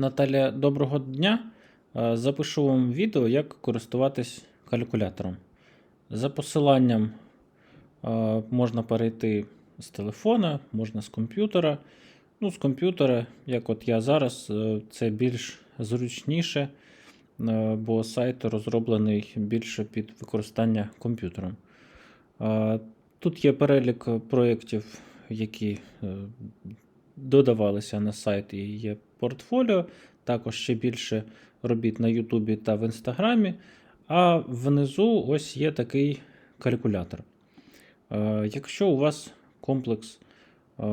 Наталя, доброго дня. Е, Запишу вам відео, як користуватись калькулятором. За посиланням е, можна перейти з телефона, можна з комп'ютера. Ну, з комп'ютера, як от я зараз, е, це більш зручніше, бо сайт розроблений більше під використання комп'ютером. Тут є перелік проєктів, які додавалися на сайт, є портфоліо, також ще більше робіт на Ютубі та в Інстаграмі. А внизу ось є такий калькулятор. Е, Якщо у вас комплекс е,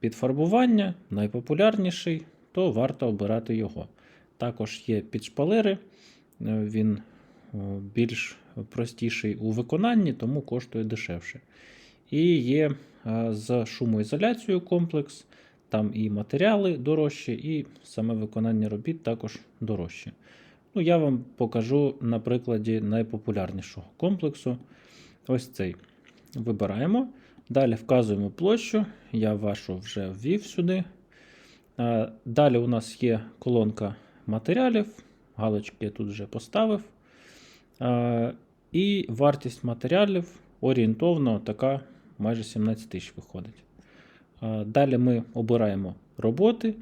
підфарбування найпопулярніший, то варто обирати його. Також є підшпалери, е, він більш простіший у виконанні, тому коштує дешевше. І є з шумоізоляцією комплекс, там і матеріали дорожчі, і саме виконання робіт також дорожче. Ну, я вам покажу на прикладі найпопулярнішого комплексу. Ось цей. Вибираємо. Далі вказуємо площу. Я вашу вже ввів сюди. Далі у нас є колонка матеріалів. Галочки я тут вже поставив. І вартість матеріалів орієнтовно така майже 17 тисяч виходить. Е, Далі ми обираємо роботи,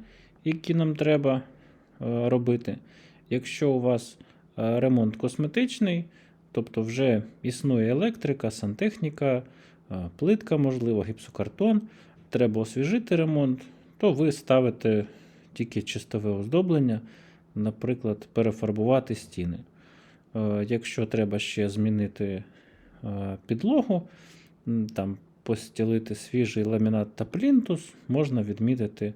які нам треба е, робити. Якщо у вас е, ремонт косметичний, тобто вже існує електрика, сантехніка, плитка, можливо, гіпсокартон, треба освіжити ремонт, то ви ставите тільки чистове оздоблення, наприклад, перефарбувати стіни. Якщо треба ще змінити підлогу, там постілити свіжий ламінат та плінтус, можна відмітити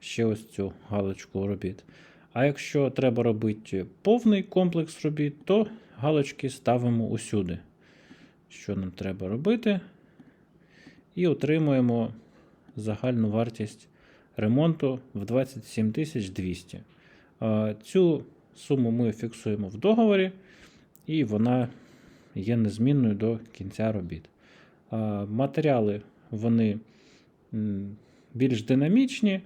ще ось цю галочку робіт. А якщо треба робити повний комплекс робіт, то галочки ставимо усюди. Що нам треба робити? І отримуємо загальну вартість ремонту в 27 200. Е, Цю суму ми фіксуємо в договорі, і вона є незмінною до кінця робіт. Матеріали вони більш динамічні,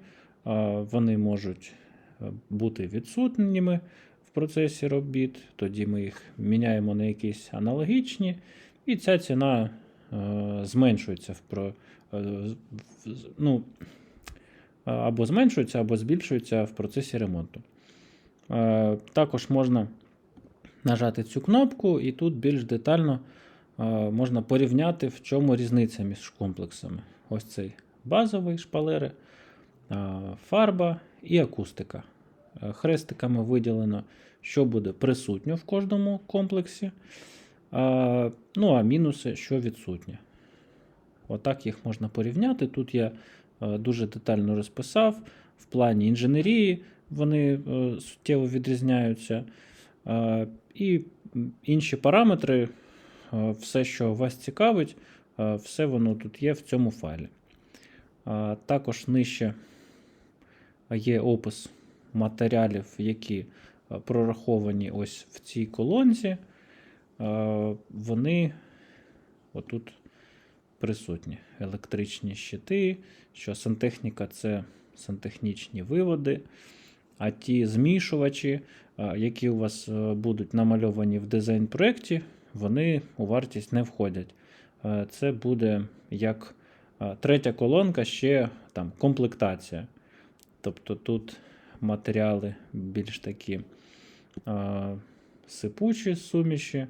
вони можуть е, бути відсутніми в процесі робіт, тоді ми їх міняємо на якісь аналогічні, і ця ціна е, зменшується в е, ну, або зменшується, або збільшується в процесі ремонту. Також можна нажати цю кнопку, і тут більш детально можна порівняти, в чому різниця між комплексами. Ось цей базовий шпалери, фарба і акустика. Е, Хрестиками виділено, що буде присутньо в кожному комплексі. Ну, а мінуси, що відсутнє. Отак їх можна порівняти. Тут я е, дуже детально розписав. В плані інженерії вони е, суттєво відрізняються. І інші параметри, все, що вас цікавить, е, все воно тут є в цьому файлі. Е, Також нижче є опис матеріалів, які е, прораховані ось в цій колонці. Е, Вони отут присутні. Електричні щити, що сантехніка це сантехнічні виводи. А ті змішувачі, які у вас е, будуть намальовані в дизайн-проєкті, вони у вартість не входять. Е, Це буде як е, третя колонка, ще там комплектація. Тобто тут матеріали більш такі е, сипучі суміші,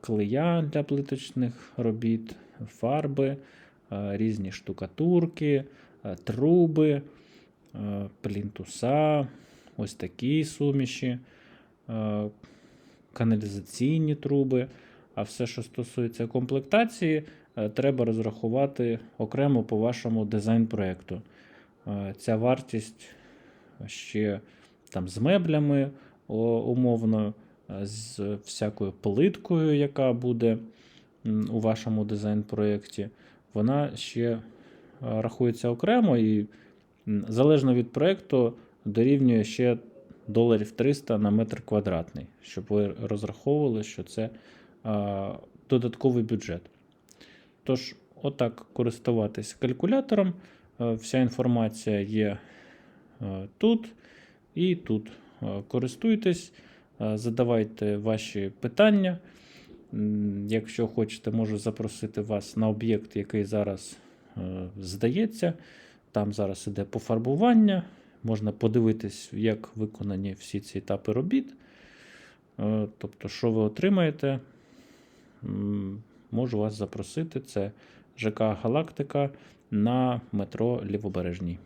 клея для плиточних робіт, фарби, різні штукатурки, труби, плінтуса, ось такі суміші, каналізаційні труби. А все, що стосується комплектації, е, треба розрахувати окремо по вашому дизайн-проєкту. Е, Ця вартість ще там з меблями умовно, е, з всякою плиткою, яка буде у вашому дизайн-проєкті, вона ще рахується окремо і залежно від проєкту дорівнює ще доларів 300 на метр квадратний, щоб ви розраховували, що це е, додатковий бюджет. Тож, отак користуватись калькулятором. Е, Вся інформація є е, тут. і тут. Е, Користуйтесь, задавайте ваші питання. Якщо хочете, можу запросити вас на об'єкт, який зараз здається. Там зараз іде пофарбування. Можна подивитись, як виконані всі ці етапи робіт. Е, Тобто, що ви отримаєте, можу вас запросити. Це ЖК Галактика на метро Лівобережній.